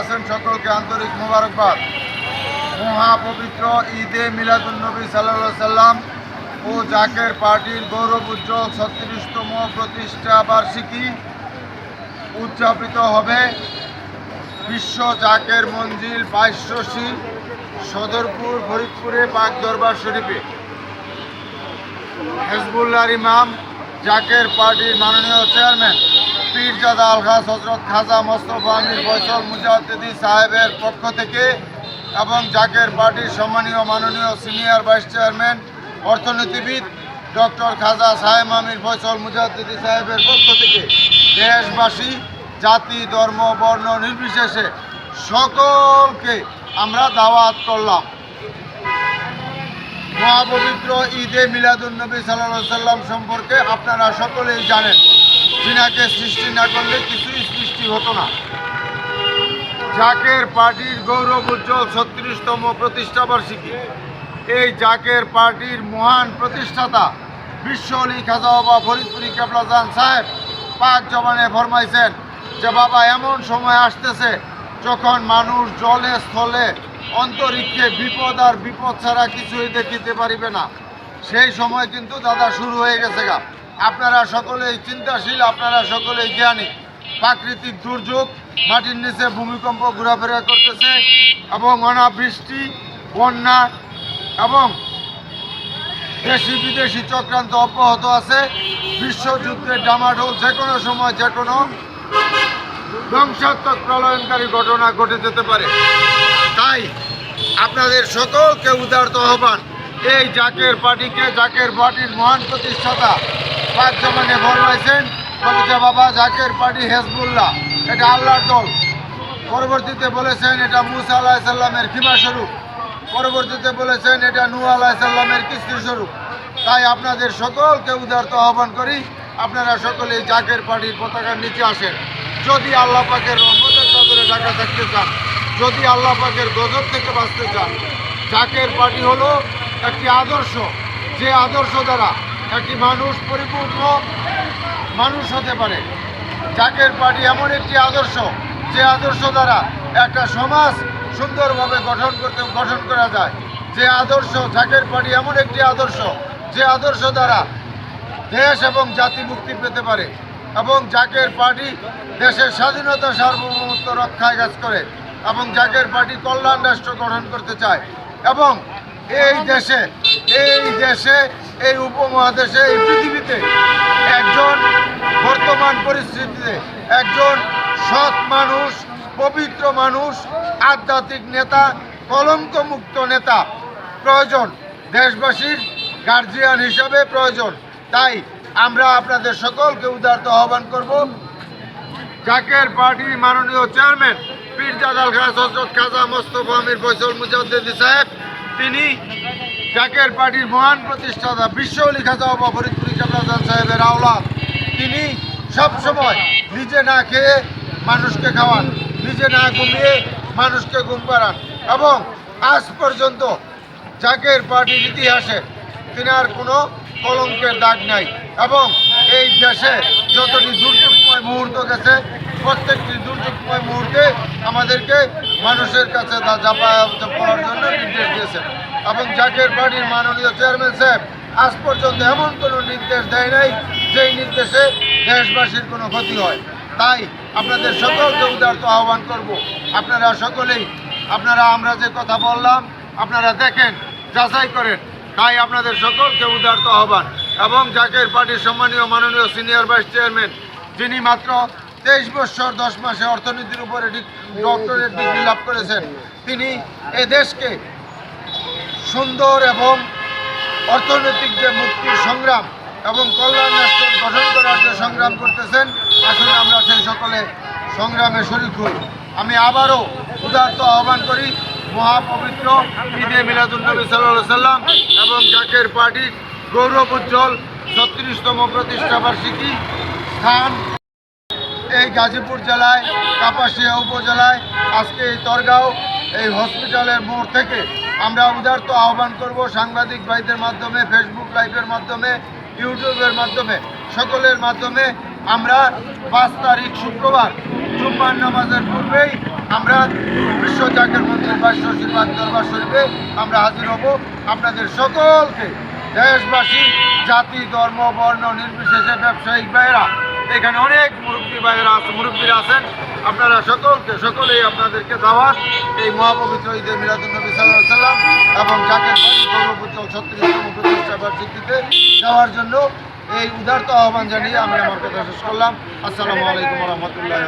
আছেন সকলকে আন্তরিক মোবারকবাদ। মহাপবিত্র ঈদে মিলাদুন্নবী সাল্লা সাল্লাম ও জাকের পার্টির গৌরব উজ্জ্বল ছত্রিশতম প্রতিষ্ঠা বার্ষিকী উদযাপিত হবে। বিশ্ব জাকের মঞ্জিল বাইশী সদরপুর ফরিদপুরে পাক দরবার শরীফে। হেজবুল্লাহর ইমাম জাকের পার্টির মাননীয় চেয়ারম্যান পীরজাদা আলখাস হজরত খাজা মোস্তফা আমির ফয়সল মুজাহিদি সাহেবের পক্ষ থেকে এবং জাকের পার্টির সম্মানীয় মাননীয় সিনিয়র ভাইস চেয়ারম্যান, অর্থনীতিবিদ ডক্টর খাজা সাহেব আমির ফয়সল মুজাহিদি সাহেবের পক্ষ থেকে দেশবাসী, জাতি, ধর্ম, বর্ণ নির্বিশেষে সকলকে আমরা দাওয়াত করলাম। মহাপবিত্র ঈদে মিলাদুন্নবী সাল্লাহ সাল্লাম সম্পর্কে আপনারা সকলেই জানেন। যিনাকে সৃষ্টি না করলে কিছুই সৃষ্টি হতো না। জাকের পার্টির গৌরব উজ্জ্বল ছত্রিশতম প্রতিষ্ঠাবার্ষিকী এই জাকের পার্টির মহান প্রতিষ্ঠাতা বিশ্ব অলি খাজা বাবা ফরিদপুরি কেপলাজান সাহেব পাক জবানে ফরমাইছেন যে, বাবা, এমন সময় আসতেছে যখন মানুষ জলে, স্থলে, অন্তরিক্ষে বিপদ আর বিপদ ছাড়া কিছুই দেখিতে পারিবে না। সেই সময় কিন্তু দাদা শুরু হয়ে গেছে গা। আপনারা সকলেই চিন্তাশীল, আপনারা সকলেই জ্ঞানী। প্রাকৃতিক দুর্যোগ মাটির নিচে ভূমিকম্প ঘোরাফেরা করতেছে এবং অনাবৃষ্টি, বন্যা এবং দেশি বিদেশি চক্রান্ত অব্যাহত আছে। বিশ্বযুদ্ধের ডামাডোল যে কোনো সময় যে কোনো ধ্বংসাত্মক প্রলয়নকারী ঘটনা ঘটে যেতে পারে। তাই আপনাদের সকলকে উদারত আহ্বান এই জাকের পার্টিকে, জাকের পার্টির মহান প্রতিষ্ঠাতা পাঁচ জমানে ফরমাইছেন বলেছে বাবা, জাকের পার্টি, হেজবুল্লাহ। এটা আল্লাহর দল। পরবর্তীতে বলেছেন এটা মুসা আলাহ সাল্লামের খিমা স্বরূপ। পরবর্তীতে বলেছেন এটা নূ আলাহ সাল্লামের কিস্তি স্বরূপ। তাই আপনাদের সকলকে উদারত আহ্বান করি, আপনারা সকলেই জাকের পার্টির পতাকার নিচে আসেন। যদি আল্লাহ পাকের রহমতের চাদরে ঢাকা থাকতে চান, যদি আল্লাহ পাকের গজব থেকে বাঁচতে চান, জাকের পার্টি হলো একটি আদর্শ। যে আদর্শ দ্বারা একটি মানুষ পরিপূর্ণ মানুষ হতে পারে? জাকের পার্টি এমন একটি আদর্শ, যে আদর্শ দ্বারা একটা সমাজ সুন্দরভাবে গঠন করতে, গঠন করা যায়। যে আদর্শ জাকের পার্টি এমন একটি আদর্শ, যে আদর্শ দ্বারা দেশ এবং জাতি মুক্তি পেতে পারে এবং জাকের পার্টি দেশের স্বাধীনতা সার্বভৌমত্ব রক্ষায় কাজ করে এবং জাকের পার্টি কল্যাণ রাষ্ট্র গঠন করতে চায় এবং এই দেশে এই দেশে এই উপমহাদেশে, এই পৃথিবীতে একজন বর্তমান পরিস্থিতিতে একজন সৎ মানুষ, পবিত্র মানুষ, আধ্যাত্মিক নেতা, কলঙ্কমুক্ত নেতা। প্রয়োজন দেশবাসীর গার্জিয়ান হিসাবে প্রয়োজন। তাই আমরা আপনাদের সকলকে উদারত আহ্বান করব। জাকের পার্টির মাননীয় চেয়ারম্যান পীরজাদাল খাস হজরত খাজা মোস্তফা আমির ফৈসল মুজাদ্দিদি সাহেব তিনি জাকের পার্টির মহান প্রতিষ্ঠাতা বিশ্ব অলি খাজা বাবা ফরিদপুরি কাবলাজান সাহেবের আওলাদ। তিনি সবসময় নিজে না খেয়ে মানুষকে খাওয়ান, নিজে না ঘুমিয়ে মানুষকে ঘুম পাড়ান এবং আজ পর্যন্ত জাকের পার্টির ইতিহাসে তিনার কোনো কলঙ্কের দাগ নাই এবং এই দেশে যতটি দুর্যোগময় মুহূর্ত গেছে, প্রত্যেকটি দুর্যোগময় মুহূর্তে আমাদেরকে মানুষের কাছে যাতায়াত করার জন্য নির্দেশ দিয়েছেন। এবং জাকের পার্টির মাননীয় চেয়ারম্যান সাহেব, আজ পর্যন্ত এমন কোনো নির্দেশ দেয় নাই যেই নির্দেশে দেশবাসীর কোনো ক্ষতি হয়। তাই আপনাদের সকলকে উদারত আহ্বান করব। আপনারা সকলেই, আপনারা আমরা যে কথা বললাম, আপনারা দেখেন, যাচাই করেন। তাই আপনাদের সকলকে উদারত আহ্বান। এবং জাকের পার্টির সম্মানীয় মাননীয় সিনিয়র ভাইস চেয়ারম্যান, যিনি মাত্র তেইশ বছর, দশ মাসে অর্থনীতির উপরে ডক্টরেট ডিগ্রি লাভ করেছেন, তিনি এ দেশকে সুন্দর এবং অর্থনৈতিক যে মুক্তির সংগ্রাম এবং কল্যাণ রাষ্ট্র গঠন করার যে সংগ্রাম করতেছেন আসলে আমরা সেই সকলে সংগ্রামে শরিক হই। আমি আবারও উদার্ত আহ্বান করি মহাপবিত্র ঈদে মিলাদুলনবী সাল্লাহ সাল্লাম এবং জাকের পার্টির গৌরব উজ্জ্বল ছত্রিশতম প্রতিষ্ঠা বার্ষিকী স্থান এই গাজীপুর জেলায়, কাপাসিয়া উপজেলায়। আজকে এই তরগাঁও এই হসপিটালের মোড় থেকে আমরা উদারত আহ্বান করব সাংবাদিক ভাইদের মাধ্যমে ফেসবুক লাইভের মাধ্যমে ইউটিউবের মাধ্যমে, সকলের মাধ্যমে আমরা পাঁচ তারিখ শুক্রবার জুম্মার নামাজের পূর্বেই আমরা বিশ্ব জাকের মন্দির বা শশীবাদ দরবার শরীফে আমরা হাজির হব। আপনাদের সকলকে দেশবাসী, জাতি, ধর্ম, বর্ণ, নির্বিশেষে ব্যবসায়িক ভাইয়েরা এখানে অনেক মুরব্বী ভাইয়েরা আছে, মুরব্বীরা আছেন। আপনারা সকলকে, সকলেই আপনাদেরকে দাওয়াত। এই মহাপবিত্র ঈদের মিরাদুল নবী সাল্লাহ সাল্লাম এবং জাকের বাড়ি ছত্রিশতম প্রতিষ্ঠা বার্ষিকীতে যাওয়ার জন্য এই উদারত আহ্বান জানিয়ে আমি আমার কথা শেষ করলাম। আসসালামু আলাইকুম রহমতুল্লাহ